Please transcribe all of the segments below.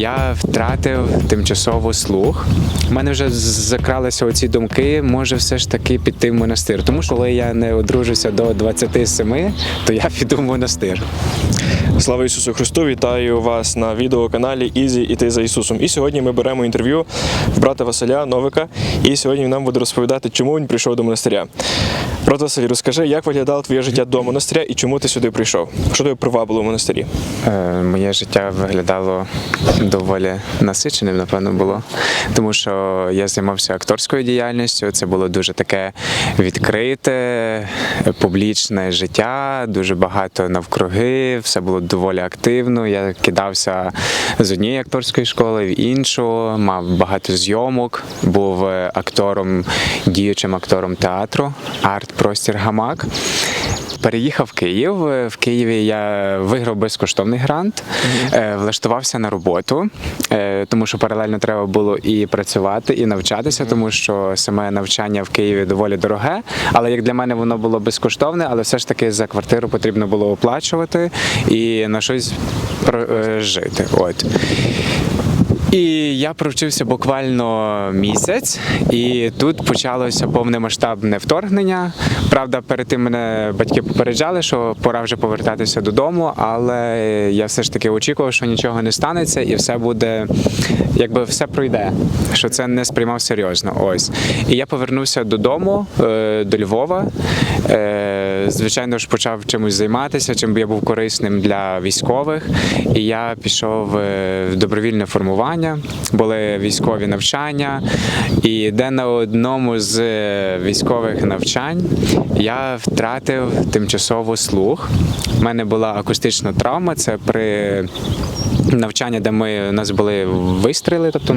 я втратив тимчасово слух. У мене вже закралися оці думки, може все ж таки піти в монастир. Тому що коли я не одружуся до 27, то я піду в монастир. Слава Ісусу Христу! Вітаю вас на відеоканалі Ізі іти за Ісусом. І сьогодні ми беремо інтерв'ю в брата Василя Новика. І сьогодні він нам буде розповідати, чому він прийшов до монастиря. Брат Василь, розкажи, як виглядало твоє життя до монастиря і чому ти сюди прийшов? Що тебе привабило в монастирі? Е, Моє життя виглядало доволі насиченим, напевно, було. Тому що я займався акторською діяльністю. Це було дуже таке відкрите, публічне життя, дуже багато навкруги, все було доволі активно. Я кидався з однієї акторської школи в іншу, мав багато зйомок, був актором, діючим актором театру, арт-простір Гамак. Переїхав в Київ. В Києві я виграв безкоштовний грант, е, влаштувався на роботу, е, тому що паралельно треба було і працювати, і навчатися, тому що саме навчання в Києві доволі дороге. Але як для мене воно було безкоштовне, але все ж таки за квартиру потрібно було оплачувати і на щось е, жити. От. І я провчився буквально місяць, і тут почалося повномасштабне вторгнення. Правда, перед тим мене батьки попереджали, що пора вже повертатися додому, але я все ж таки очікував, що нічого не станеться, і все буде, якби все пройде, що це не сприймав серйозно. Ось. І я повернувся додому, е, до Львова. Е, Звичайно ж, почав чимось займатися, чим я був корисним для військових. І я пішов е, в добровільне формування, були військові навчання. І де на одному з е, військових навчань я втратив тимчасово слух. У мене була акустична травма. Це при навчання, де ми у нас були вистріли, тобто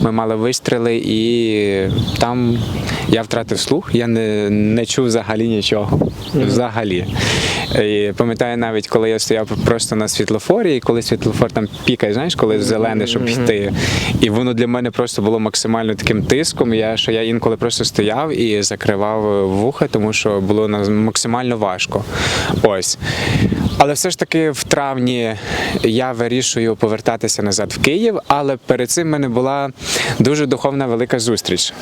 ми мали вистріли, і там я втратив слух. Я не, не чув взагалі нічого. Взагалі. І пам'ятаю навіть, коли я стояв просто на світлофорі, і коли світлофор там пікає, знаєш, коли зелений, щоб йти. І воно для мене просто було максимально таким тиском. Я, що я інколи просто стояв і закривав вуха, тому що було максимально важко. Ось. Але все ж таки в травні я вирішую повертатися назад в Київ, але перед цим в мене була дуже духовна велика зустріч.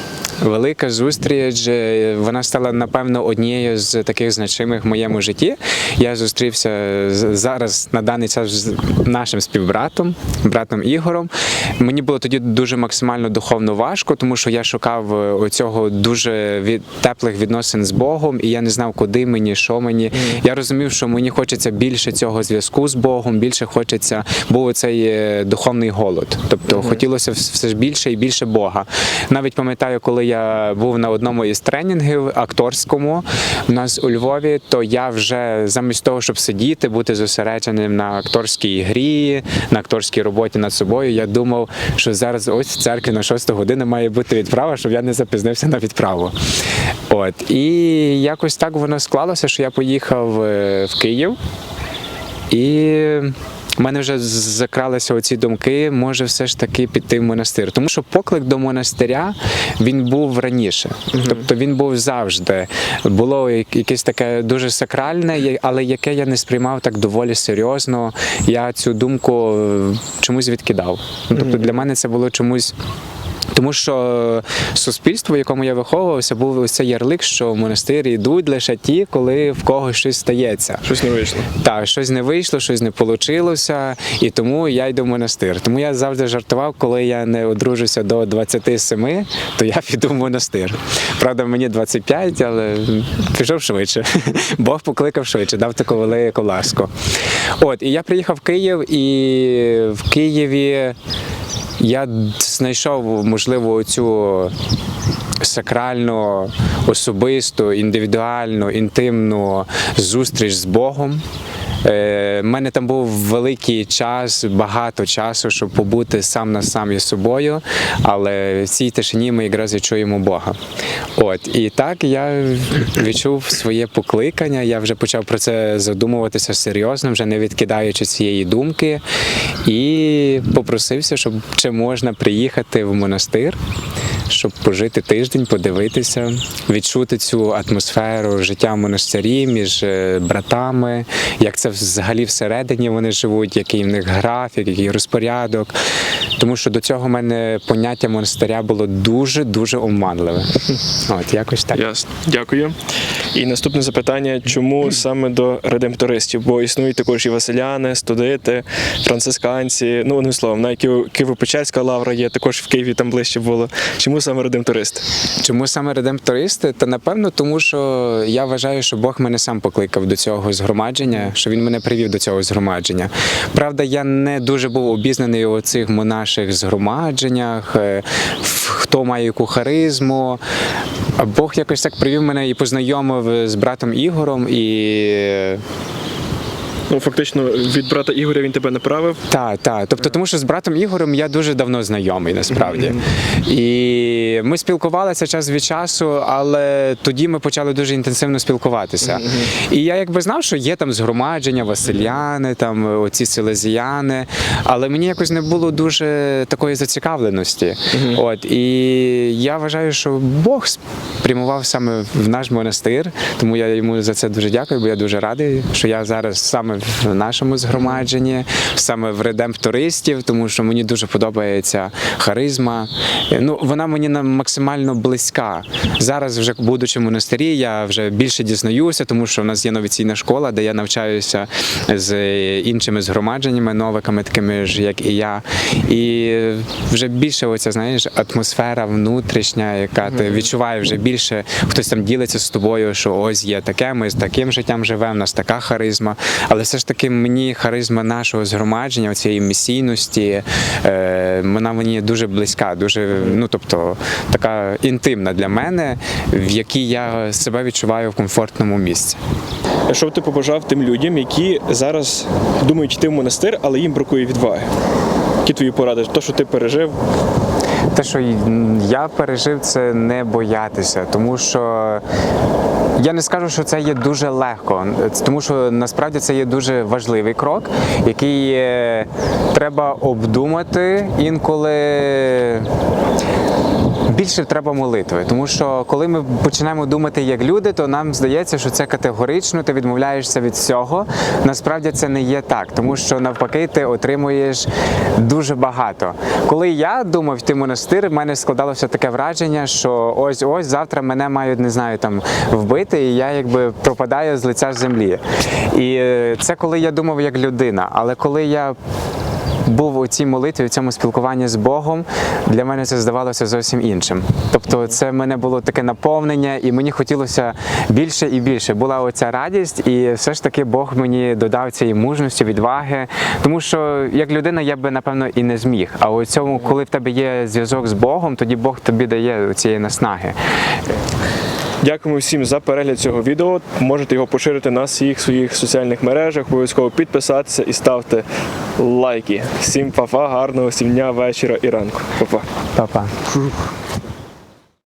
Велика зустріч, е, вона стала, напевно, однією з таких значимих в моєму житті. Я зустрівся зараз на даний час з нашим співбратом, братом Ігорем. Мені було тоді дуже максимально духовно важко, тому що я шукав е, оцього дуже від теплих відносин з Богом, і я не знав, куди мені, що мені. Я розумів, що мені хочеться більше цього зв'язку з Богом, більше хочеться, був цей е, духовний голод. Тобто хотілося все ж більше і більше Бога. Навіть пам'ятаю, коли я був на одному із тренінгів акторському у нас у Львові, то я вже замість того, щоб сидіти, бути зосередженим на акторській грі, на акторській роботі над собою, я думав, що зараз ось в церкві на 6 годину має бути відправа, щоб я не запізнився на відправу. От і якось так воно склалося, що я поїхав е, в Київ. І в мене вже закралися оці думки, може все ж таки піти в монастир. Тому що поклик до монастиря він був раніше. Тобто він був завжди. Було якесь таке дуже сакральне, але яке я не сприймав так доволі серйозно. Я цю думку е, чомусь відкидав. Ну, Тобто для мене це було чомусь. Тому що суспільство, в якому я виховувався, був ось цей ярлик, що в монастир йдуть лише ті, коли в когось щось стається. Щось не вийшло. Так, щось не вийшло, щось не вийшло, і тому я йду в монастир. Тому я завжди жартував, коли я не одружуся до 27, то я піду в монастир. Правда, мені 25, але пішов швидше. Бог покликав швидше, дав таку велику ласку. От, і я приїхав в Київ, і в Києві я знайшов, можливо, цю сакральну, особисту, індивідуальну, інтимну зустріч з Богом. Е, У мене там був великий час, багато часу, щоб побути сам на сам із собою, але в цій тишині ми якраз і чуємо Бога. От і так я відчув своє покликання. Я вже почав про це задумуватися серйозно, вже не відкидаючи цієї думки, і попросився, щоб чи можна приїхати в монастир, щоб пожити тиждень, подивитися, відчути цю атмосферу життя в монастирі між е, братами, як це взагалі всередині вони живуть, який в них графік, який розпорядок. тому що до цього в мене поняття монастиря було дуже дуже оманливе. От якось так. Ясно. Дякую. І наступне запитання: чому саме до редемптористів? Бо існують також і Василяни, студити, францисканці, ну одним словом, навіть Києво- Києво-Печерська лавра є, також в Києві там ближче було. Чому саме редемптористи? Чому саме редемптористи? Та напевно, тому що я вважаю, що Бог мене сам покликав до цього згромадження, що він мене привів до цього згромадження. Правда, я не дуже був обізнаний у цих монаших згромадженнях, е, хто має яку харизму. Бог якось так привів мене і познайомив з братом Ігором і Ну, фактично, від брата Ігоря він тебе направив. Так, так. Тобто, тому що з братом Ігорем я дуже давно знайомий насправді. І ми спілкувалися час від часу, але тоді ми почали дуже інтенсивно спілкуватися. І я якби знав, що є там згромадження, Василяни, там оці селезіяни, але мені якось не було дуже такої зацікавленості. От і я вважаю, що Бог спрямував саме в наш монастир, тому я йому за це дуже дякую, бо я дуже радий, що я зараз саме в нашому згромадженні, саме в редемптористів, тому що мені дуже подобається харизма. Ну, вона мені максимально близька. Зараз, вже будучи в монастирі, я вже більше дізнаюся, тому що в нас є новіційна школа, де я навчаюся з іншими згромадженнями, новиками, такими ж, як і я. І вже більше оця, знаєш, атмосфера внутрішня, яка ти відчуваєш вже більше. Хтось там ділиться з тобою, що ось є таке, ми з таким життям живемо, у нас така харизма. Але все ж таки мені харизма нашого згромадження, цієї місійності, е, вона мені дуже близька, дуже, ну тобто, така інтимна для мене, в якій я себе відчуваю в комфортному місці. Що б ти побажав тим людям, які зараз думають йти в монастир, але їм бракує відваги? Які твої поради? То, що ти пережив, Те, що я пережив, це не боятися, тому що я не скажу, що це є дуже легко, тому що насправді це є дуже важливий крок, який е, треба обдумати інколи. Більше треба молитви, тому що коли ми починаємо думати як люди, то нам здається, що це категорично, ти відмовляєшся від всього. Насправді це не є так, тому що навпаки ти отримуєш дуже багато. Коли я думав йти в монастир, в мене складалося таке враження, що ось ось завтра мене мають не знаю там вбити, і я якби пропадаю з лиця землі. І е, це коли я думав як людина. Але коли я був у цій молитві, у цьому спілкуванні з Богом, для мене це здавалося зовсім іншим. Тобто, це в мене було таке наповнення, і мені хотілося більше і більше. Була оця радість, і все ж таки Бог мені додав цієї мужності, відваги. Тому що як людина я би напевно і не зміг. А у цьому, коли в тебе є зв'язок з Богом, тоді Бог тобі дає цієї наснаги. Дякуємо всім за перегляд цього відео. Можете його поширити на всіх своїх соціальних мережах. Обов'язково підписатися і ставте лайки. Всім па-па, гарного всім дня, вечора і ранку. Па-па. Па-па.